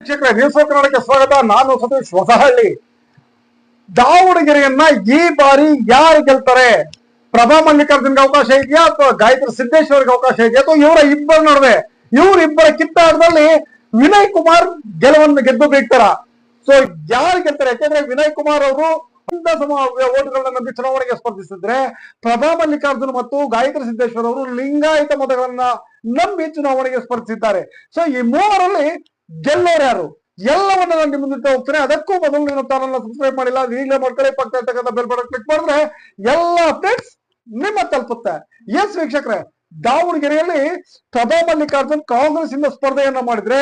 ವೀಕ್ಷಕರೇ ನ್ಯೂಸ್ ಕನ್ನಡಕ್ಕೆ ಸ್ವಾಗತ. ನಾನು ಸತೀಶ್ ಹೊಸಹಳ್ಳಿ. ದಾವಣಗೆರೆಯನ್ನ ಈ ಬಾರಿ ಯಾರು ಗೆಲ್ತಾರೆ? ಪ್ರಭಾ ಮಲ್ಲಿಕಾರ್ಜುನ್ಗೆ ಅವಕಾಶ ಇದೆಯಾ ಅಥವಾ ಗಾಯತ್ರಿ ಸಿದ್ದೇಶ್ವರ್ಗೆ ಅವಕಾಶ ಇದೆಯಾ ಅಥವಾ ಇವರ ಇಬ್ಬರ ನಡುವೆ? ಇವರಿಬ್ಬರ ಕಿತ್ತಾಟದಲ್ಲಿ ವಿನಯ್ ಕುಮಾರ್ ಗೆಲುವನ್ನು ಗೆದ್ದು ಬೀಗ್ತಾರ ಸೊ ಯಾರು ಗೆಲ್ತಾರೆ? ಯಾಕೆಂದ್ರೆ ವಿನಯ್ ಕುಮಾರ್ ಅವರು ಓಟುಗಳನ್ನ ನಂಬಿ ಚುನಾವಣೆಗೆ ಸ್ಪರ್ಧಿಸಿದ್ರೆ ಪ್ರಭಾ ಮಲ್ಲಿಕಾರ್ಜುನ್ ಮತ್ತು ಗಾಯತ್ರಿ ಸಿದ್ದೇಶ್ವರ್ ಅವರು ಲಿಂಗಾಯತ ಮತಗಳನ್ನ ನಂಬಿ ಚುನಾವಣೆಗೆ ಸ್ಪರ್ಧಿಸಿದ್ದಾರೆ. ಸೊ ಈ ಮೂವರಲ್ಲಿ ಗೆಲ್ಲೋರು ಯಾರು? ಎಲ್ಲವನ್ನ ನಾನು ನಿಮ್ಮ ಮುಂದೆ ಹೋಗ್ತೇನೆ ಅದಕ್ಕೂ ಮೊದಲು ನೀವು ಚಾನಲ್ನ ಸಬ್ಸ್ಕ್ರೈಬ್ ಮಾಡಿಲ್ಲ. ಈಗಲೇ ಮಾಡ್ಕೊಳ್ಳಿ ಪಕ್ಕ ಇರ್ತಕ್ಕಂಥ ಬೆಲ್ ಬಟನ್ ಕ್ಲಿಕ್ ಮಾಡಿದ್ರೆ ಎಲ್ಲ ಅಪ್ಡೇಟ್ಸ್ ನಿಮ್ಮ ತಲುಪುತ್ತೆ. ಎಸ್ ವೀಕ್ಷಕರೇ, ದಾವಣಗೆರೆಯಲ್ಲಿ ಸದಾ ಮಲ್ಲಿಕಾರ್ಜುನ್ ಕಾಂಗ್ರೆಸ್ ಇಂದ ಸ್ಪರ್ಧೆಯನ್ನ ಮಾಡಿದ್ರೆ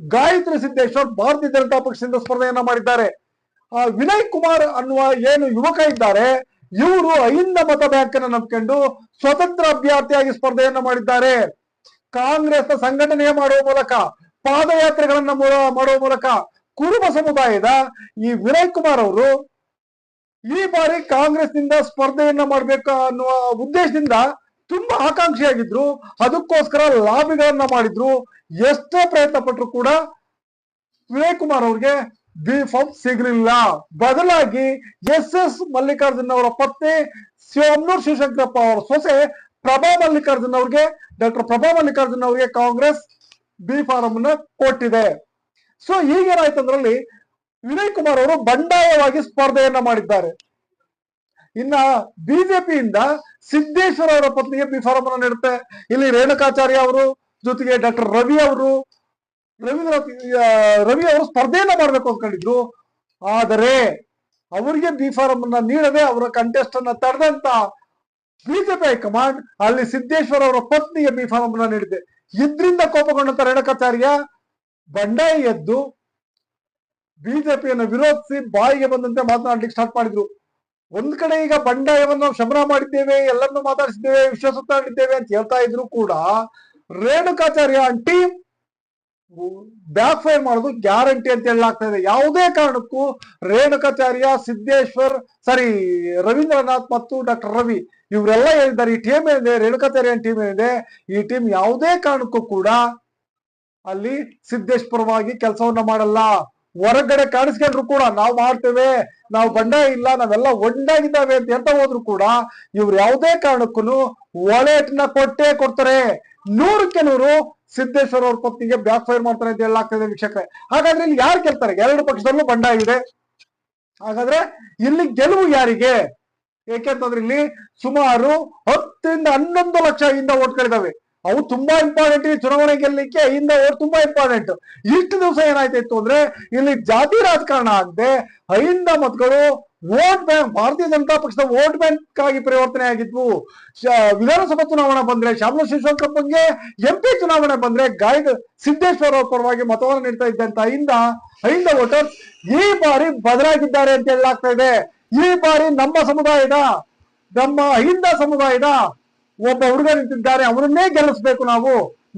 ಗಾಯತ್ರಿ ಸಿದ್ದೇಶ್ವರ್ ಭಾರತೀಯ ಜನತಾ ಪಕ್ಷದಿಂದ ಸ್ಪರ್ಧೆಯನ್ನ ಮಾಡಿದ್ದಾರೆ. ಆ ವಿನಯ್ ಕುಮಾರ್ ಅನ್ನುವ ಏನು ಯುವಕ ಇದ್ದಾರೆ, ಇವರು ಅಹಿಂದ ಮತ ಬ್ಯಾಂಕ್ ಅನ್ನು ನಂಬಿಕೊಂಡು ಸ್ವತಂತ್ರ ಅಭ್ಯರ್ಥಿಯಾಗಿ ಸ್ಪರ್ಧೆಯನ್ನ ಮಾಡಿದ್ದಾರೆ. ಕಾಂಗ್ರೆಸ್ ಸಂಘಟನೆ ಮಾಡುವ ಮೂಲಕ ಪಾದಯಾತ್ರೆಗಳನ್ನ ಮಾಡುವ ಮೂಲಕ ಕುರುಬ ಸಮುದಾಯದ ಈ ವಿನಯ್ ಕುಮಾರ್ ಅವರು ಈ ಬಾರಿ ಕಾಂಗ್ರೆಸ್ನಿಂದ ಸ್ಪರ್ಧೆಯನ್ನ ಮಾಡಬೇಕು ಅನ್ನುವ ಉದ್ದೇಶದಿಂದ ತುಂಬಾ ಆಕಾಂಕ್ಷಿಯಾಗಿದ್ರು. ಅದಕ್ಕೋಸ್ಕರ ಲಾಬಿಗಳನ್ನ ಮಾಡಿದ್ರು. ಎಷ್ಟೇ ಪ್ರಯತ್ನ ಪಟ್ಟರು ಕೂಡ ವಿನಯ್ ಕುಮಾರ್ ಅವ್ರಿಗೆ ಬಿ ಫಾರ್ಮ್ ಸಿಗಲಿಲ್ಲ. ಬದಲಾಗಿ ಎಸ್ ಎಸ್ ಮಲ್ಲಿಕಾರ್ಜುನ್ ಅವರ ಪತ್ನಿ ಶಿವಮ್ನೂರ್ ಶಿವಶಂಕರಪ್ಪ ಅವರ ಸೊಸೆ ಪ್ರಭಾ ಮಲ್ಲಿಕಾರ್ಜುನ್ ಅವ್ರಿಗೆ, ಡಾಕ್ಟರ್ ಪ್ರಭಾ ಮಲ್ಲಿಕಾರ್ಜುನ್ ಅವರಿಗೆ ಕಾಂಗ್ರೆಸ್ ಬಿ ಫಾರಂ ಅನ್ನ ಕೊಟ್ಟಿದೆ. ಸೊ ಈಗೇನಾಯ್ತು ಅಂದ್ರಲ್ಲಿ ವಿನಯ್ ಕುಮಾರ್ ಅವರು ಬಂಡಾಯವಾಗಿ ಸ್ಪರ್ಧೆಯನ್ನ ಮಾಡಿದ್ದಾರೆ. ಇನ್ನ ಬಿಜೆಪಿಯಿಂದ ಸಿದ್ದೇಶ್ವರ ಅವರ ಪತ್ನಿಗೆ ಬಿ ಫಾರಂ ಅನ್ನ ನೀಡುತ್ತೆ. ಇಲ್ಲಿ ರೇಣುಕಾಚಾರ್ಯ ಅವರು ಜೊತೆಗೆ ಡಾಕ್ಟರ್ ರವಿ ಅವರು, ರವೀಂದ್ರನಾಥ್ ರವಿ ಅವರು ಸ್ಪರ್ಧೆಯನ್ನ ಮಾಡ್ಬೇಕು ಅಂದ್ಕೊಂಡಿದ್ರು. ಆದರೆ ಅವರಿಗೆ ಬಿ ಫಾರಂ ಅನ್ನ ನೀಡದೆ ಅವರ ಕಂಟೆಸ್ಟ್ ಅನ್ನ ತಡೆದಂತ ಬಿಜೆಪಿ ಹೈಕಮಾಂಡ್ ಅಲ್ಲಿ ಸಿದ್ದೇಶ್ವರ ಅವರ ಪತ್ನಿಗೆ ಬಿ ಫಾರಂ ಅನ್ನ ನೀಡಿದೆ. ಇದ್ರಿಂದ ಕೋಪಗೊಂಡಂತ ರೇಣುಕಾಚಾರ್ಯ, ಬಂಡಾಯ ಎದ್ದು ಬಿಜೆಪಿಯನ್ನು ವಿರೋಧಿಸಿ ಬಾಯಿಗೆ ಬಂದಂತೆ ಮಾತನಾಡ್ಲಿಕ್ಕೆ ಸ್ಟಾರ್ಟ್ ಮಾಡಿದ್ರು. ಒಂದ್ ಕಡೆ ಈಗ ಬಂಡಾಯವನ್ನು ಶಮನ ಮಾಡಿದ್ದೇವೆ, ಎಲ್ಲರನ್ನು ಮಾತಾಡಿಸಿದ್ದೇವೆ ವಿಶ್ವಾಸ ಅಂತ ಹೇಳ್ತಾ ಇದ್ರು ಕೂಡ ರೇಣುಕಾಚಾರ್ಯ ಟೀಮ್ ಬ್ಯಾಕ್ ಫೈರ್ ಮಾಡೋದು ಗ್ಯಾರಂಟಿ ಅಂತ ಹೇಳಲಾಗ್ತಾ ಇದೆ. ಯಾವುದೇ ಕಾರಣಕ್ಕೂ ರೇಣುಕಾಚಾರ್ಯ, ಸಿದ್ದೇಶ್ವರ್ ಸಾರಿ ರವೀಂದ್ರನಾಥ್ ಮತ್ತು ಡಾಕ್ಟರ್ ರವಿ ಇವರೆಲ್ಲ ಹೇಳಿದ್ದಾರೆ. ಈ ಟೀಮ್ ಏನಿದೆ ರೇಣುಕಾಚಾರ್ಯ ಟೀಮ್ ಏನಿದೆ, ಈ ಟೀಮ್ ಯಾವುದೇ ಕಾರಣಕ್ಕೂ ಕೂಡ ಅಲ್ಲಿ ಸಿದ್ದೇಶ್ ಪರವಾಗಿ ಕೆಲಸವನ್ನ ಮಾಡಲ್ಲ. ಹೊರಗಡೆ ಕಾಣಿಸ್ಕೊಂಡ್ರು ಕೂಡ ನಾವು ಮಾಡ್ತೇವೆ, ನಾವು ಬಂಡಾಯ ಇಲ್ಲ, ನಾವೆಲ್ಲ ಒಂದಾಗಿದ್ದಾವೆ ಅಂತ ಎಂತ ಹೋದ್ರು ಕೂಡ ಇವ್ರು ಯಾವುದೇ ಕಾರಣಕ್ಕೂ ಒಳೆಟ್ನ ಕೊಟ್ಟೇ ಕೊಡ್ತಾರೆ. ನೂರಕ್ಕೆ ನೂರು ಸಿದ್ದೇಶ್ವರ ಅವ್ರ ಪತ್ನಿಗೆ ಬ್ಯಾಕ್ ಫೈರ್ ಮಾಡ್ತಾರೆ ಅಂತ ಹೇಳಲಾಗ್ತದೆ ವೀಕ್ಷಕರೇ. ಹಾಗಾದ್ರೆ ಇಲ್ಲಿ ಯಾರು ಗೆಲ್ತಾರೆ? ಎರಡು ಪಕ್ಷದಲ್ಲೂ ಬಂಡಾಯ ಇದೆ. ಹಾಗಾದ್ರೆ ಇಲ್ಲಿ ಗೆಲುವು ಯಾರಿಗೆ? ಏಕೆಂತಂದ್ರೆ ಇಲ್ಲಿ ಸುಮಾರು ಹತ್ತರಿಂದ ಹನ್ನೊಂದು ಲಕ್ಷ ಹಿಂದ ಓಟ್ಗಳಿದಾವೆ ಅವು ತುಂಬಾ ಇಂಪಾರ್ಟೆಂಟ್ ಈ ಚುನಾವಣೆ ಗೆಲ್ಲಲಿಕ್ಕೆ ಹಿಂದೆ ಓಟ್ ತುಂಬಾ ಇಂಪಾರ್ಟೆಂಟ್ ಇಷ್ಟು ದಿವಸ ಏನಾಯ್ತಿತ್ತು ಅಂದ್ರೆ ಇಲ್ಲಿ ಜಾತಿ ರಾಜಕಾರಣ ಆಗದೆ ಐಂದ ಮತಗಳು ವೋಟ್ ಬ್ಯಾಂಕ್ ಭಾರತೀಯ ಜನತಾ ಪಕ್ಷದ ವೋಟ್ ಬ್ಯಾಂಕ್ ಆಗಿ ಪರಿವರ್ತನೆ ಆಗಿದ್ವು. ವಿಧಾನಸಭಾ ಚುನಾವಣೆ ಬಂದ್ರೆ ಶ್ಯಾಮಲ ಶಿವಶಂಕರಪ್ಪಂಗೆ ಎಂಪಿ ಚುನಾವಣೆ ಬಂದ್ರೆ, ಗಾಯದ ಸಿದ್ದೇಶ್ವರ ಪರವಾಗಿ ಮತವನ್ನು ನೀಡ್ತಾ ಇದ್ದಂತ ಇಂದ ಅಹಿಂದ ವೋಟರ್ಸ್ ಈ ಬಾರಿ ಬದಲಾಗಿದ್ದಾರೆ ಅಂತ ಹೇಳಲಾಗ್ತಾ ಇದೆ. ಈ ಬಾರಿ ನಮ್ಮ ಸಮುದಾಯದ, ನಮ್ಮ ಅಹಿಂದ ಸಮುದಾಯದ ಒಬ್ಬ ಹುಡುಗ ನಿಂತಿದ್ದಾರೆ. ಅವರನ್ನೇ ಗೆಲ್ಲಿಸ್ಬೇಕು ನಾವು.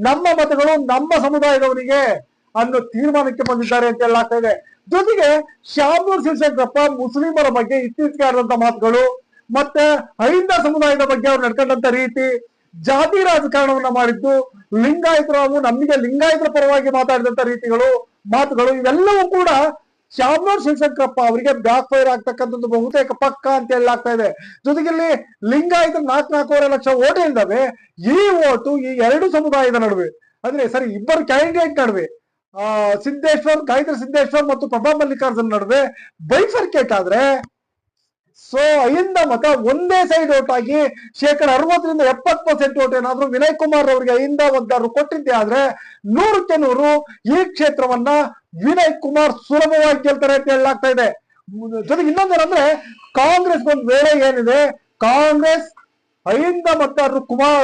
ನಮ್ಮ ಮತಗಳು ನಮ್ಮ ಸಮುದಾಯದವರಿಗೆ ಅನ್ನೋ ತೀರ್ಮಾನಕ್ಕೆ ಬಂದಿದ್ದಾರೆ ಅಂತ ಹೇಳಲಾಗ್ತಾ ಇದೆ. ಜೊತೆಗೆ ಶ್ಯಾಮೂರ್ ಶಿವಶಂಕರಪ್ಪ ಮುಸ್ಲಿಮರ ಬಗ್ಗೆ ಇತ್ತೀಚೆಗೆ ಆದಂತ ಮಾತುಗಳು, ಮತ್ತೆ ಅಹಿಂದ ಸಮುದಾಯದ ಬಗ್ಗೆ ಅವ್ರು ನಡ್ಕೊಂಡಂತ ರೀತಿ ಜಾತಿ ರಾಜಕಾರಣವನ್ನ ಮಾಡಿದ್ದು, ಲಿಂಗಾಯತರು ನಮಗೆ ಲಿಂಗಾಯತರ ಪರವಾಗಿ ಮಾತಾಡಿದಂತ ರೀತಿಗಳು, ಮಾತುಗಳು, ಇವೆಲ್ಲವೂ ಕೂಡ ಶ್ಯಾಮನೂರ್ ಶಿವಶಂಕರಪ್ಪ ಅವರಿಗೆ ಬ್ಯಾಕ್ ಫೈರ್ ಆಗ್ತಕ್ಕಂಥದ್ದು ಬಹುತೇಕ ಪಕ್ಕ ಅಂತ ಹೇಳಲಾಗ್ತಾ ಇದೆ. ಜೊತೆಗೆ ಇಲ್ಲಿ ಲಿಂಗಾಯತ ನಾಲ್ಕು ನಾಲ್ಕೂವರೆ ಲಕ್ಷ ಓಟ್ ಇಲ್ದವೆ, ಈ ಓಟು ಈ ಎರಡು ಸಮುದಾಯದ ನಡುವೆ. ಅಂದ್ರೆ ಸರಿ, ಇಬ್ಬರು ಕ್ಯಾಂಡಿಡೇಟ್ ನಡುವೆ. ಸಿದ್ದೇಶ್ವರ್, ಗಾಯತ್ರಿ ಸಿದ್ದೇಶ್ವರ್ ಮತ್ತು ಪ್ರಭಾ ಮಲ್ಲಿಕಾರ್ಜುನ್ ನಡುವೆ ಬೈಫರ್ಕೇಟ್ ಆದ್ರೆ ಸೊ ಅಹಿಂದ ಮತ ಒಂದೇ ಸೈಡ್ ಓಟ್ ಆಗಿ ಶೇಕಡ ಅರವತ್ತರಿಂದ ಎಪ್ಪತ್ತು ಪರ್ಸೆಂಟ್ ಓಟ್ ಏನಾದ್ರೂ ವಿನಯ್ ಕುಮಾರ್ ಅವರಿಗೆ ಅಹಿಂದ ಒಂದಾರು ಕೊಟ್ಟಿದ್ದೆ ಆದ್ರೆ, ನೂರಕ್ಕೆ ನೂರು ಈ ಕ್ಷೇತ್ರವನ್ನ ವಿನಯ್ ಕುಮಾರ್ ಸುಲಭವಾಗಿ ಗೆಲ್ತಾರೆ ಅಂತ ಹೇಳಲಾಗ್ತಾ ಇದೆ. ಜೊತೆಗೆ ಇನ್ನೊಂದೇನಂದ್ರೆ ಕಾಂಗ್ರೆಸ್ ಒಂದು ವೇಳೆ ಏನಿದೆ, ಕಾಂಗ್ರೆಸ್ ಅಹಿಂದ ಮತದಾರರು ಕುಮಾರ್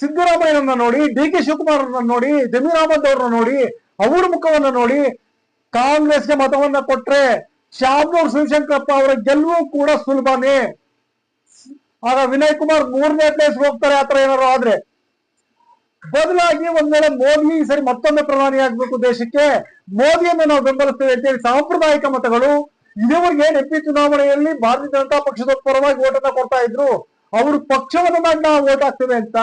ಸಿದ್ದರಾಮಯ್ಯನನ್ನ ನೋಡಿ ಡಿ ಕೆ ಶಿವಕುಮಾರ್ ನೋಡಿ ಜಮೀರ್ ಅಹಮದ್ ಅವ್ರನ್ನ ನೋಡಿ, ಅವ್ರ ಮುಖವನ್ನ ನೋಡಿ, ಕಾಂಗ್ರೆಸ್ಗೆ ಮತವನ್ನ ಕೊಟ್ರೆ ಶಾಮನೂರ್ ಶಿವಶಂಕರಪ್ಪ ಅವರ ಗೆಲುವು ಕೂಡ ಸುಲಭನೇ. ಆಗ ವಿನಯ್ ಕುಮಾರ್ ಮೂರನೇ ಪ್ಲೇಸ್ ಹೋಗ್ತಾರೆ ಆತರ ಏನಾರು ಆದ್ರೆ. ಬದಲಾಗಿ ಒಂದ್ ವೇಳೆ ಮೋದಿ ಈ ಸರಿ ಮತ್ತೊಮ್ಮೆ ಪ್ರಧಾನಿ ಆಗ್ಬೇಕು ದೇಶಕ್ಕೆ, ಮೋದಿಯನ್ನು ನಾವು ಬೆಂಬಲಿಸ್ತೇವೆ ಅಂತೇಳಿ ಸಾಂಪ್ರದಾಯಿಕ ಮತಗಳು, ಇದುವರೆಗೆ ಎಂ ಚುನಾವಣೆಯಲ್ಲಿ ಭಾರತೀಯ ಜನತಾ ಪಕ್ಷದ ಪರವಾಗಿ ಓಟನ್ನ ಕೊಡ್ತಾ ಇದ್ರು ಅವರು ಪಕ್ಷವನ್ನು ಮಾಡಿ ನಾವು ಓಟ್ ಹಾಕ್ತೇವೆ ಅಂತ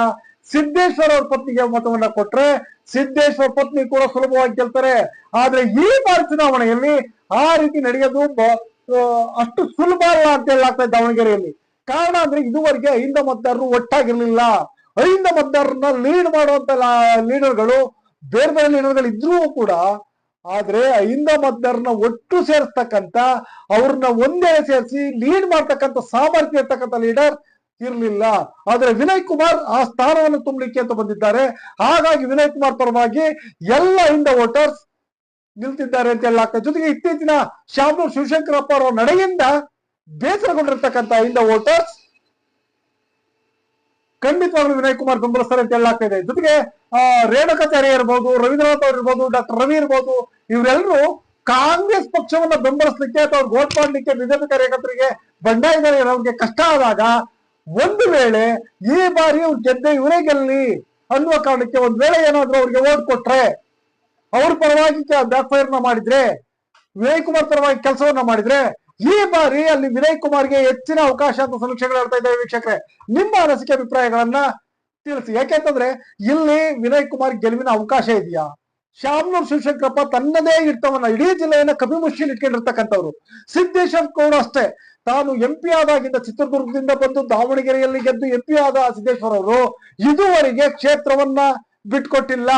ಸಿದ್ದೇಶ್ವರ ಅವ್ರ ಪತ್ನಿಗೆ ಮತವನ್ನ ಕೊಟ್ರೆ ಸಿದ್ದೇಶ್ವರ ಪತ್ನಿ ಕೂಡ ಸುಲಭವಾಗಿ ಗೆಲ್ತಾರೆ. ಆದ್ರೆ ಈ ಬಾರಿ ಚುನಾವಣೆಯಲ್ಲಿ ಆ ರೀತಿ ನಡೆಯೋದು ಅಷ್ಟು ಸುಲಭ ಅಲ್ಲ ಅಂತ ಹೇಳಲಾಗ್ತಾ ದಾವಣಗೆರೆಯಲ್ಲಿ. ಕಾರಣ ಅಂದ್ರೆ ಇದುವರೆಗೆ ಅಹಿಂದ ಮತದಾರರು ಒಟ್ಟಾಗಿರ್ಲಿಲ್ಲ. ಅಹಿಂದ ಮತದಾರರನ್ನ ಲೀಡ್ ಮಾಡುವಂತ ಲೀಡರ್ಗಳು ಬೇರೆ ಬೇರೆ ಲೀಡರ್ಗಳು ಇದ್ರೂ ಕೂಡ ಆದ್ರೆ ಅಹಿಂದ ಮತದಾರನ ಒಟ್ಟು ಸೇರಿಸ್ತಕ್ಕಂತ ಅವ್ರನ್ನ ಒಂದೇ ಸೇರಿಸಿ ಲೀಡ್ ಮಾಡ್ತಕ್ಕಂಥ ಸಾಮರ್ಥ್ಯ ಇರ್ತಕ್ಕಂಥ ಲೀಡರ್ ಇರ್ಲಿಲ್ಲ. ಆದ್ರೆ ವಿನಯ್ ಕುಮಾರ್ ಆ ಸ್ಥಾನವನ್ನು ತುಂಬಲಿಕ್ಕೆ ಅಂತ ಬಂದಿದ್ದಾರೆ. ಹಾಗಾಗಿ ವಿನಯ್ ಕುಮಾರ್ ಪರವಾಗಿ ಎಲ್ಲ ಇಂದ ವೋಟರ್ಸ್ ನಿಲ್ತಿದ್ದಾರೆ ಅಂತ ಎಲ್ಲ ಜೊತೆಗೆ ಇತ್ತೀಚಿನ ಶಾಮನೂರ್ ಶಿವಶಂಕರಪ್ಪ ಅವರ ನಡೆಯಿಂದ ಬೇಸರಗೊಂಡಿರ್ತಕ್ಕಂಥ ಇಂದ ವೋಟರ್ಸ್ ಖಂಡಿತವಾಗ್ಲೂ ವಿನಯ್ ಕುಮಾರ್ ಬೆಂಬಲಿಸ್ತಾರೆ ಅಂತ ಹೇಳಲಾಗ್ತಾ ಇದೆ. ಜೊತೆಗೆ, ಆ ರೇಣುಕಾಚಾರ್ಯ ಇರ್ಬೋದು, ರವೀಂದ್ರನಾಥ್ ಅವ್ರು ಇರ್ಬೋದು, ಡಾಕ್ಟರ್ ರವಿ ಇರ್ಬೋದು ಇವರೆಲ್ಲರೂ ಕಾಂಗ್ರೆಸ್ ಪಕ್ಷವನ್ನ ಬೆಂಬಲಿಸಲಿಕ್ಕೆ ಅಥವಾ ಓಟ್ ಮಾಡ್ಲಿಕ್ಕೆ ಬಿಜೆಪಿ ಕಾರ್ಯಕರ್ತರಿಗೆ ಬಂಡಾಯದಲ್ಲಿ ಇರೋರಿಗೆ ಕಷ್ಟ ಆದಾಗ ಒಂದು ವೇಳೆ ಈ ಬಾರಿ ಅವ್ರು ಗೆದ್ದೆ ಇವರೇ ಗೆಲ್ಲಿ ಅನ್ನುವ ಕಾರಣಕ್ಕೆ ಒಂದ್ ವೇಳೆ ಏನಾದ್ರೂ ಅವ್ರಿಗೆ ಓಟ್ ಕೊಟ್ರೆ ಅವ್ರ ಪರವಾಗಿ ಬ್ಯಾಕ್ ಫೈರ್ನ ಮಾಡಿದ್ರೆ, ವಿನಯ್ ಕುಮಾರ್ ಪರವಾಗಿ ಕೆಲಸವನ್ನ ಮಾಡಿದ್ರೆ, ಈ ಬಾರಿ ಅಲ್ಲಿ ವಿನಯ್ ಕುಮಾರ್ಗೆ ಹೆಚ್ಚಿನ ಅವಕಾಶ ಅಂತ ಸಮೀಕ್ಷೆಗಳು ಹೇಳ್ತಾ ಇದ್ದಾವೆ ವೀಕ್ಷಕರೇ. ನಿಮ್ಮ ಅನಿಸಿಕೆ ಅಭಿಪ್ರಾಯಗಳನ್ನ ತಿಳಿಸಿ. ಯಾಕೆಂತಂದ್ರೆ ಇಲ್ಲಿ ವಿನಯ್ ಕುಮಾರ್ ಗೆಲುವಿನ ಅವಕಾಶ ಇದೆಯಾ? ಶಾಮನೂರ್ ಶಿವಶಂಕರಪ್ಪ ತನ್ನದೇ ಇರ್ತವನ್ನ ಇಡೀ ಜಿಲ್ಲೆಯನ್ನ ಕಪಿಮುಷ್ಟಿಯಲ್ಲಿ ಇಟ್ಕೊಂಡಿರ್ತಕ್ಕಂಥವ್ರು. ಸಿದ್ದೇಶ್ವರ್ ಕೂಡ ಅಷ್ಟೇ. ತಾನು ಎಂ ಪಿ ಆದಾಗಿಂದ ಚಿತ್ರದುರ್ಗದಿಂದ ಬಂದು ದಾವಣಗೆರೆಯಲ್ಲಿ ಗೆದ್ದು ಎಂ ಪಿ ಆದ ಸಿದ್ದೇಶ್ವರ ಅವರು ಇದುವರೆಗೆ ಕ್ಷೇತ್ರವನ್ನ ಬಿಟ್ಕೊಟ್ಟಿಲ್ಲ.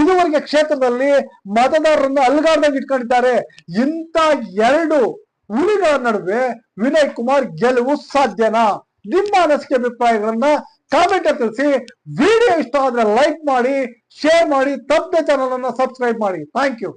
ಇದುವರೆಗೆ ಕ್ಷೇತ್ರದಲ್ಲಿ ಮತದಾರರನ್ನು ಅಲ್ಗಾಡ್ದಂಗೆ ಇಟ್ಕೊಂಡಿದ್ದಾರೆ. ಇಂಥ ಎರಡು ಉಳಿಗಳ ನಡುವೆ ವಿನಯ್ ಕುಮಾರ್ ಗೆಲುವು ಸಾಧ್ಯನಾ? ನಿಮ್ಮ ಅನಿಸಿಕೆ ಅಭಿಪ್ರಾಯಗಳನ್ನ ಕಾಮೆಂಟ್ ತಿಳಿಸಿ. ವಿಡಿಯೋ ಇಷ್ಟ ಆದ್ರೆ ಲೈಕ್ ಮಾಡಿ ಶೇರ್ ಮಾಡಿ, ತಪ್ಪದೆ ಚಾನಲ್ ಅನ್ನ ಸಬ್ಸ್ಕ್ರೈಬ್ ಮಾಡಿ. Thank you